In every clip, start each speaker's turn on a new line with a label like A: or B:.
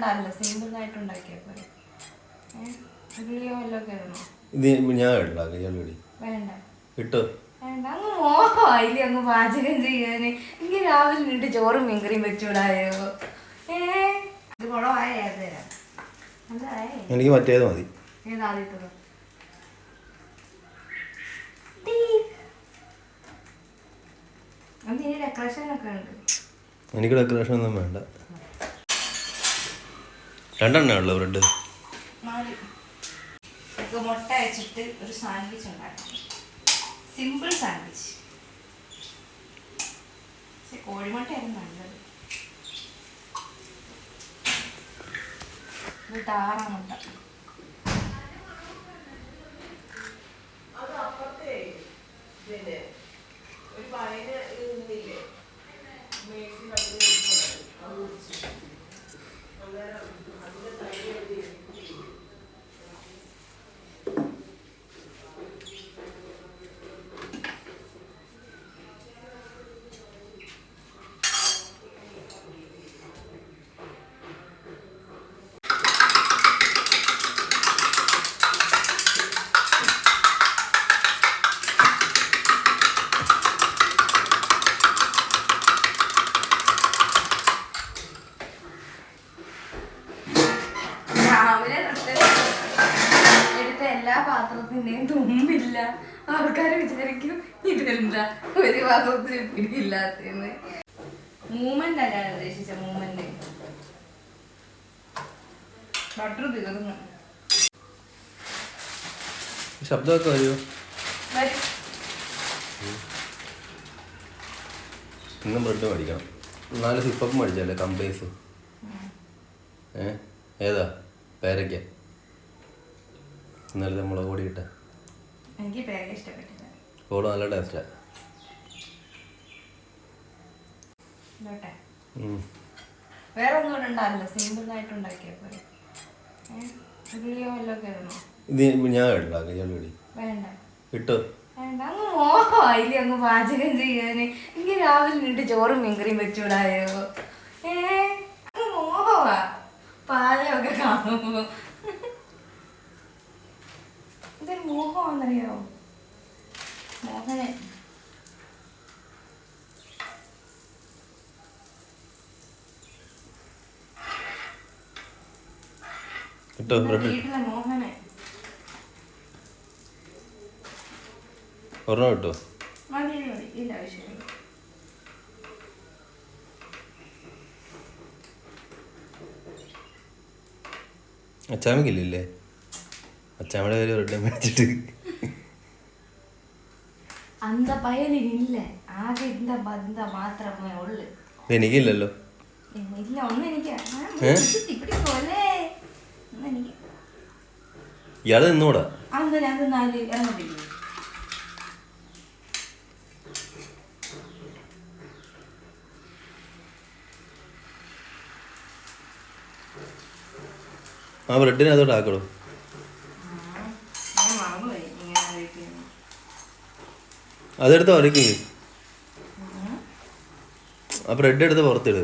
A: Simple ആയിട്ട് ഉണ്ടാക്കിയാൽ ഉള്ളിയോ
B: ഇത് ഞാൻ ഇടാം.
A: വേണ്ട.
B: ഇട്ടോ.
A: വേണ്ട അങ്ങ് പാചകം ചെയ്യാന്. എനിക്ക് രാവിലെ നിന്നിട്ട് ചോറും മീൻകറിയും വെച്ചുവിടായോ ഏ? ഇത് കുളമായ? ഏത് തരാം. അതായേ
B: എനിക്ക് മറ്റേത് മതി.
A: ഏതാദ്യത്തത്
B: എനിക്ക് ഡെക്കറേഷൻ ഒന്നും വേണ്ട. രണ്ടെണ്ണേ ഉള്ളു ബ്രെഡ്.
A: മുട്ട വെച്ചിട്ട് ഒരു സാൻഡ്വിച്ച് ഉണ്ടാക്കാം. Simple sandwich. കോഴിമുട്ടയായിരുന്നു നല്ലത്. ഇത് താറാ മുട്ട. രാവിലെ ആൾക്കാർ വിചാരിക്കും ഇതെന്താ ഒരു പാത്രത്തിന് പിടിയില്ലാത്തന്ന് മൂമെന്റ് അല്ല ഞാൻ ഉദ്ദേശിച്ച മൂമെന്റ്. ബട്ടർ തീർന്നു.
B: ശബ്ദമൊക്കെ വരുമോ
A: വരും.
B: ഇന്നും ബ്രെഡ് മേടിക്കണം. നാല് സിപ്പപ്പ് മേടിച്ചല്ലേ കമ്പൈസ് ഏ? ഏതാ? പേരയ്ക്ക. ഇന്നലത്തെ മുളക് പൊടി ഇട്ട
A: എനിക്ക് പേരെ ഇഷ്ടപ്പെട്ടില്ല.
B: ഓട് നല്ല ടേസ്റ്റാ
A: ഇതോട്ടെ. വേറെ ഒന്നും ഇടണ്ടല്ലോ സിമ്പിൾ ആയിട്ട് ഉണ്ടാക്കിയാൽ പോലെ ഉള്ളിയോ വല്ലതും ഒക്കെ
B: ഇത് ഞാൻ ഇടാം ഇടി.
A: വേണ്ട.
B: ഇട്ടോ.
A: വേണ്ട അങ്ങ് മോഹമായില്ലേ അങ്ങ് പാചകം ചെയ്യാന്. എനിക്ക് രാവിലെ നിന്നിട്ട് ചോറും മീൻകറിയും വെച്ചുവിടായോ ഏ? അങ്ങ് മോഹമാ. പാചകമൊക്കെ കാണുമ്പോ. ഇതൊരു മോഹമാണെന്നറിയോ മോഹനെ.
B: അച്ചാമിക്കില്ലേ
A: വീട്ടിലെ
B: ഒരെണ്ണം
A: മതി മതി ഇല്ല ആവശ്യമില്ല.
B: അച്ചാമ്മക്കില്ലേ അച്ചാമ്മയുടെ പേര് ബ്രെഡ് മേടിച്ചിട്ട്
A: പയലിനില്ല? ആകെ ഇന്ത ബന്ധ മാത്രമേ ഉള്ളു.
B: എനിക്കില്ലല്ലോ.
A: ഇല്ല ഒന്നും എനിക്ക് ആ,
B: ഏ?
A: പോലെ ഒന്ന് എനിക്ക്
B: ഇയാൾ നിന്നൂടാ?
A: അന്ന് ഞാൻ നാല് ഇറങ്ങത്തില്ലേ
B: ആ ബ്രെഡിനെ അതോടെ ആക്കടോ
A: ഞാൻ മറന്നുപോയി ഇങ്ങനെ കഴിക്കുന്നു
B: അതെടുത്ത് വരയ്ക്ക് ആ ബ്രെഡ് എടുത്ത് പുറത്തിട്.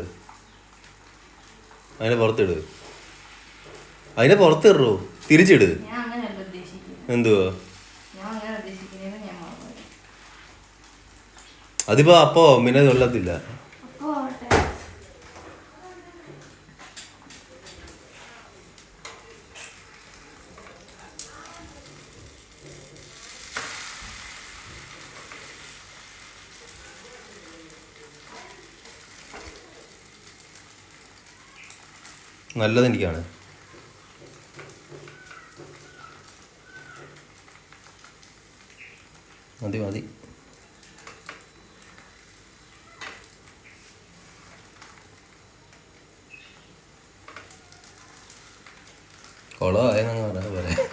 B: അതിനെ പുറത്തിട്. അതിനെ പുറത്തിടോ. തിരിച്ചിട്. എന്തുവാ? അതിപ്പോ അപ്പോ പിന്നെ കൊള്ളത്തില്ല
A: അപ്പോ ആവട്ടെ
B: നല്ലത് എനിക്കാണ് മതി. മതി കുളമായെന്നങ്ങ് പറഞ്ഞാൽ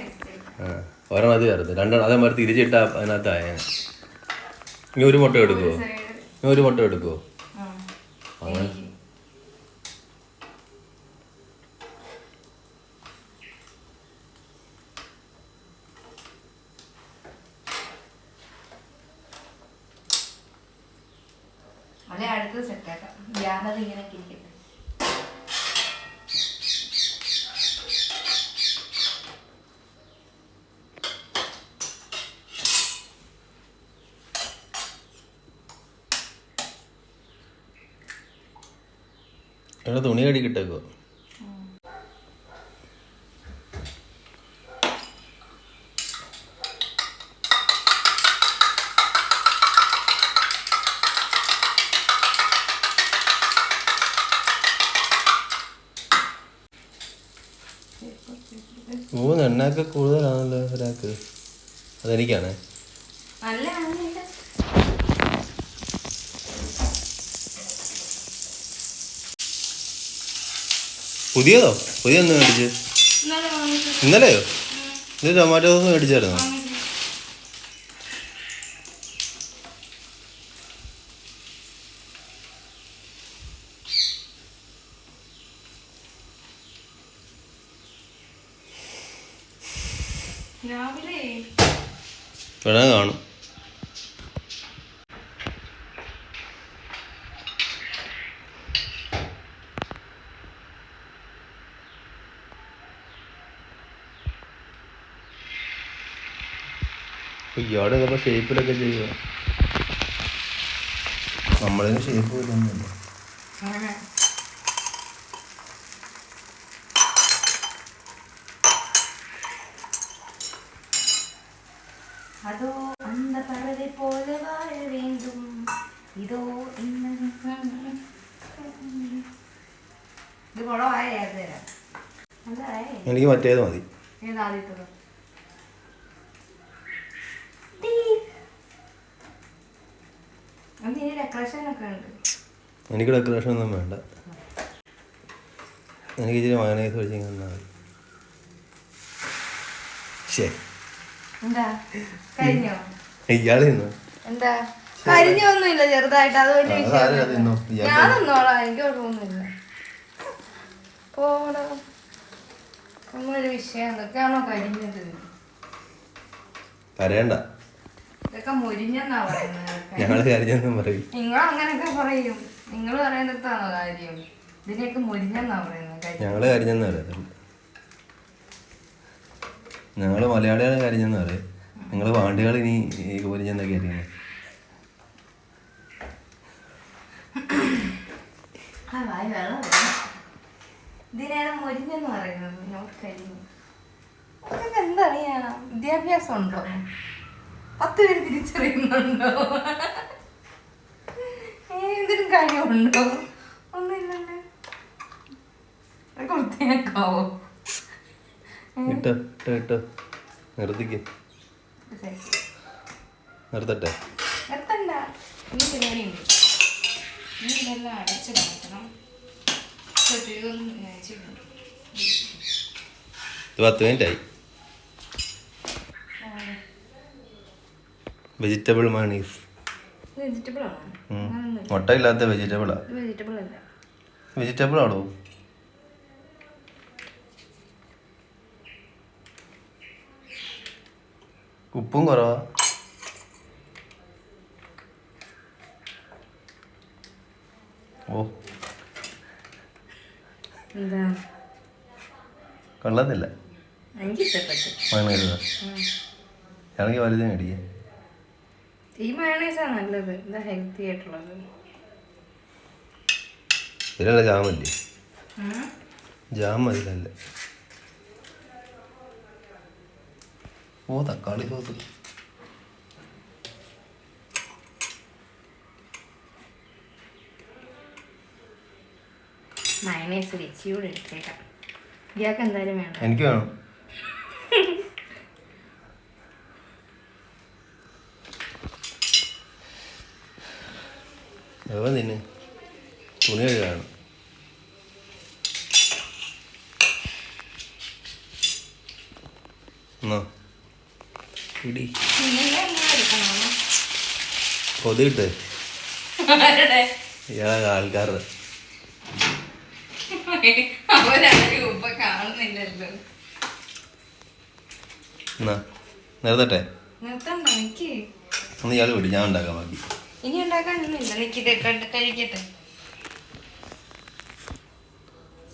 A: മിസ്റ്റേക്ക്
B: ആ ഒരെണ്ണം അത് ചേർത്ത് രണ്ടെണ്ണം അതേമാതിരി തിരിച്ചിട്ടാ അതിനകത്തായ ഇനി ഒരു മുട്ട എടുക്കുമോ ഇനി ഒരു മുട്ട എടുക്കുവോ?
A: അല്ലെ അടുത്തത് സെറ്റാക്കാം ഗ്യാനത് ഇങ്ങനെ ഇരിക്കട്ടെ
B: എടാ തുണി കടി കിട്ടേക്കോ മൂന്ന് എണ്ണയൊക്കെ കൂടുതലാണല്ലോ ഒരാൾക്ക്. അതെനിക്കാണ്. പുതിയതോ? പുതിയ ഒന്ന് മേടിച്ച്. ഇന്നലെയോ? ഇത് ടൊമാറ്റോ സോസ് മേടിച്ചായിരുന്നോ? വേണേ കാണും. ഇയാടെ ചിലപ്പോൾ ഷേപ്പിലൊക്കെ ചെയ്യുക നമ്മളതിന് ഷേപ്പ് വരുന്നില്ല
A: ആണ്. അതോ പോലെ വാഴ വേണ്ടും. ഇതോ ഇന്ന്
B: എനിക്ക് മറ്റേത് മതി. എനിക്ക് ഡെക്കറേഷൻ ഒന്നും വേണ്ട. എനിക്ക് ഇച്ചിരി മയണൈസ് ഒഴിച്ച് തന്നാൽ മതി. ശരി.
A: എന്താ? കഴിഞ്ഞോ?
B: ഇയാൾ തിന്നു
A: എന്താ കരിഞ്ഞൊന്നുമില്ല ചെറുതായിട്ട്. അത് വലിയ
B: ആ, അതാരാ തിന്നോ?
A: വിഷയമൊന്നുമില്ല.
B: ഇയാൾക്ക്
A: ഞാൻ നിന്നോളാം എനിക്ക് കുഴപ്പമൊന്നുമില്ല. പോടാ. ഒന്നൊരു വിഷയം. എന്തൊക്കെയാണോ കരിഞ്ഞത്?
B: കരയണ്ട
A: ഇതൊക്കെ മുരിഞ്ഞെന്നാ പറയുന്നത്.
B: ഞങ്ങൾ കരഞ്ഞെന്നും പറയും.
A: നിങ്ങൾ അങ്ങനെയൊക്കെ പറയും. നിങ്ങൾ പറയുന്നിടത്താണോ കാര്യം? ഇതിനെയൊക്കെ മുരിഞ്ഞെന്നാ പറയുന്നത്.
B: ഞങ്ങൾ കരഞ്ഞെന്ന് പറയത്തില്ല. ഞങ്ങൾ മലയാളികളെ കരഞ്ഞെന്ന് പറയും. നിങ്ങൾ വാണ്ടുകൾ ഇനി
A: വെള്ളം വരും. ഇതിനാണ് മുരിഞ്ഞെന്ന് പറയുന്നത് വിദ്യാഭ്യാസം ഉണ്ടോ പത്ത് പേര് തിരിച്ചറിയുന്നുണ്ടോ? എന്തിനും കാര്യമുണ്ടോ? ഒന്നുമില്ലല്ലോ. വൃത്തിയാക്കാവോ
B: ഇട്ടോ ഇട്ടോ ഇട്ടോ. നിർത്തിക്ക്. നിർത്തട്ടെ.
A: എത്തണ്ട ഇനി പരിപാടിയുണ്ട്. ഇനി ഇതെല്ലാം അടച്ച് മാറ്റണം
B: പത്ത് മിനിറ്റ് ആയി വെജിറ്റബിൾ മാണീസ്
A: വെജിറ്റബിൾ
B: മുട്ട ഇല്ലാത്ത വെജിറ്റബിളാ
A: വെജിറ്റബിൾ
B: ആണോ? ഉപ്പും കുറവാ ഓ
A: എന്താ
B: കൊള്ളത്തില്ല മയണൈസ്. ഇറങ്ങി വലുത് മേടിക്കേ
A: ഈ മയണൈസാണ് നല്ലത്. ഇതാ ഹെൽത്തി ആയിട്ടുള്ളത്?
B: ഇതിലല്ല ജാമല്ലേ. ജാം അതിലല്ല ഓ തക്കാളി സോസ്
A: മയണൈസ് വെച്ചിയൂടെ എടുത്തേക്കാം. ഇയാൾക്ക് എന്തായാലും വേണ്ട.
B: എനിക്ക് വേണം. തിന്നെ തുണി കഴുകാണ് ഇടി. കൊതിട്ട് ഇയാളെ ആൾക്കാരുടെ.
A: അവരാരും ഇപ്പൊ കാണുന്നില്ലല്ലോ.
B: നിർത്തട്ടെ? ഒന്ന് ഇയാൾ വിടി ഞാൻ ഉണ്ടാക്കാം ബാക്കി.
A: ഇനി ഉണ്ടാക്കാനൊന്നുമില്ല നിക്കിത് കഴിക്കട്ടെ.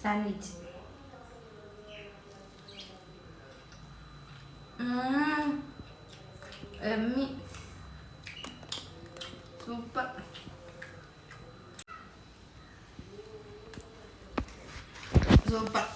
A: Sandwich little